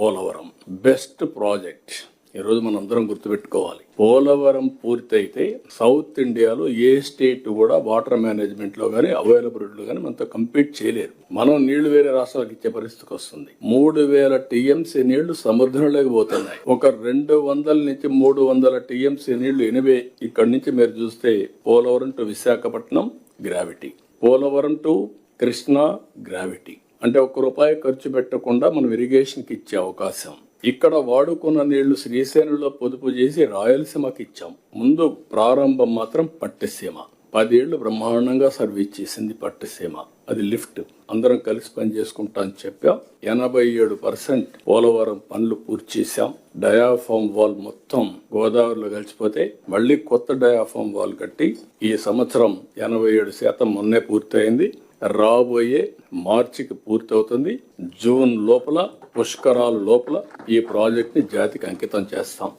Polavaram. Best project. ఈరోజు మనం అందరం గుర్తుపెట్టుకోవాలి. పోలవరం పూర్తయితే సౌత్ ఇండియాలో ఏ స్టేట్ కూడా వాటర్ మేనేజ్మెంట్లో కానీ అవైలబిలిటీలో కానీ మనతో కంపీట్ చేయలేరు. మనం నీళ్ళు వేరే రాష్ట్రాలకు ఇచ్చే పరిస్థితికి వస్తుంది. మూడు వేల టీఎంసీ నీళ్ళు సముద్రంలోకి పోతున్నాయి. ఒక రెండు వందల నుంచి మూడు వందల టీఎంసీ నీళ్ళు ఎనివే ఇక్కడి నుంచి మీరు చూస్తే Polavaram to Visakhapatnam gravity. Polavaram to Krishna gravity. అంటే ఒక్క రూపాయి ఖర్చు పెట్టకుండా మనం ఇరిగేషన్కి ఇచ్చే అవకాశం. ఇక్కడ వాడుకున్న నీళ్ళు శ్రీశైలంలో పొదుపు చేసి రాయలసీమకి ఇచ్చాం. ముందు ప్రారంభం మాత్రం పట్టిసీమ. పదేళ్ళు బ్రహ్మాండంగా సర్వీస్ చేసింది పట్టిసీమ. అది లిఫ్ట్. అందరం కలిసి పని చేసుకుంటా అని చెప్పాం. ఎనభై ఏడు పర్సెంట్ పోలవరం పనులు పూర్తి చేశాం. డయాఫామ్ వాల్ మొత్తం గోదావరిలో కలిసిపోతే మళ్ళీ కొత్త డయాఫామ్ వాల్ కట్టి ఈ సంవత్సరం ఎనభై ఏడు శాతం మొన్నే పూర్తయింది. రాబోయే మార్చికి పూర్తవుతుంది. జూన్ లోపల పుష్కరాల లోపల ఈ ప్రాజెక్ట్ని జాతికి అంకితం చేస్తాం.